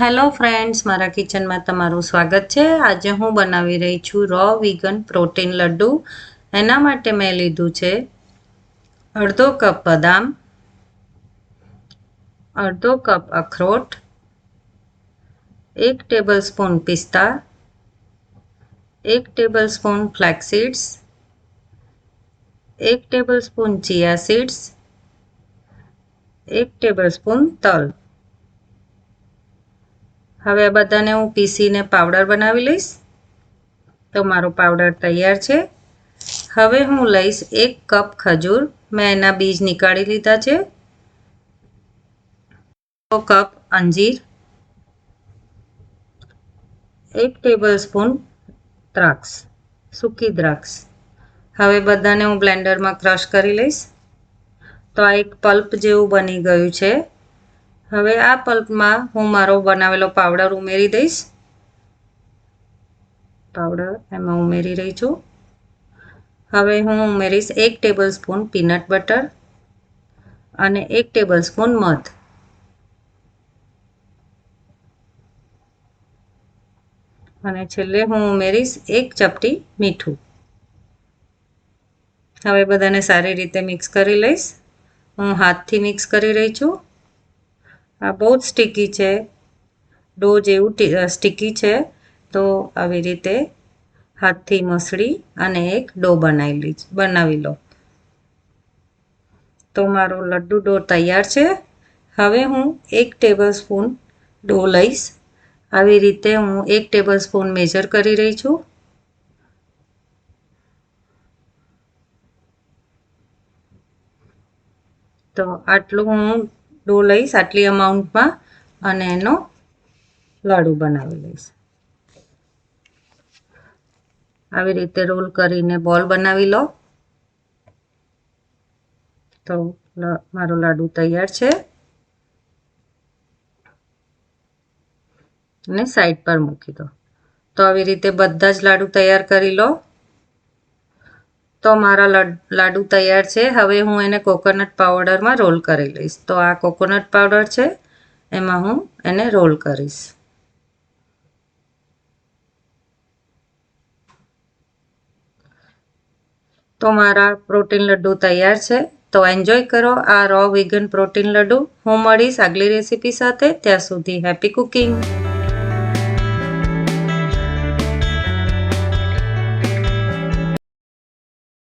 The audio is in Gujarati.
હેલો ફ્રેન્ડ્સ મારા કિચનમાં તમારું સ્વાગત છે. આજે હું બનાવી રહી છું રો વિગન પ્રોટીન લડ્ડુ. એના માટે મેં લીધું છે અડધો કપ બદામ, અડધો કપ અખરોટ, એક ટેબલ સ્પૂન પિસ્તા, એક ટેબલ સ્પૂન ફ્લેક્સીડ્સ એક ટેબલ સ્પૂન ચિયા સીડ્સ એક ટેબલ સ્પૂન તલ. હવે આ બધાને હું પીસીને પાવડર બનાવી લઈશ. તો મારો પાવડર તૈયાર છે. હવે હું લઈશ એક કપ ખજૂર. મેં એના બીજ નીકાળી લીધા છે. કપ અંજીર. એક ટેબલ સ્પૂન દ્રાક્ષ. સૂકી દ્રાક્ષ. હવે બધાને હું બ્લેન્ડરમાં ક્રશ કરી લઈશ. તો આ એક પલ્પ જેવું બની ગયું છે. હવે આ પલ્પમાં હું મારો બનાવેલો પાવડર ઉમેરી દઈશ. પાવડર એમાં ઉમેરી રહી છું. હવે હું ઉમેરીશ એક ટેબલ સ્પૂન પીનટ બટર અને એક ટેબલ સ્પૂન મધ. અને છેલ્લે હું ઉમેરીશ એક ચપટી મીઠું. હવે બધાને સારી રીતે મિક્સ કરી લઈશ. હું હાથથી મિક્સ કરી રહી છું. આ બહુ જ સ્ટીકી છે. ડો જેવું સ્ટીકી છે. તો આવી રીતે હાથથી મસળી અને એક ડો બનાવી બનાવી લો. તો મારો લડ્ડુ ડો તૈયાર છે. હવે હું એક ટેબલ સ્પૂન ડો લઈશ. આવી રીતે હું એક ટેબલ સ્પૂન મેજર કરી રહી છું. તો આટલું હું ડો લઈશ, આટલી અમાઉન્ટમાં, અને એનો લાડુ બનાવી લઈશ. આવી રીતે રોલ કરીને બોલ બનાવી લો. તો મારો લાડુ તૈયાર છે. અને સાઈડ પર મૂકી દો. તો આવી રીતે બધા જ લાડુ તૈયાર કરી લો. તો મારા લાડુ તૈયાર છે. હવે હું એને કોકોનટ પાવડરમાં રોલ કરી લઈશ. તો આ કોકોનટ પાવડર છે, એમાં હું એને રોલ કરીશ. તો મારા પ્રોટીન લડ્ડુ તૈયાર છે. તો એન્જોય કરો આ રો વિગન પ્રોટીન લડ્ડુ. હું મળીશ આગલી રેસીપી સાથે. ત્યાં સુધી હેપી કુકિંગ.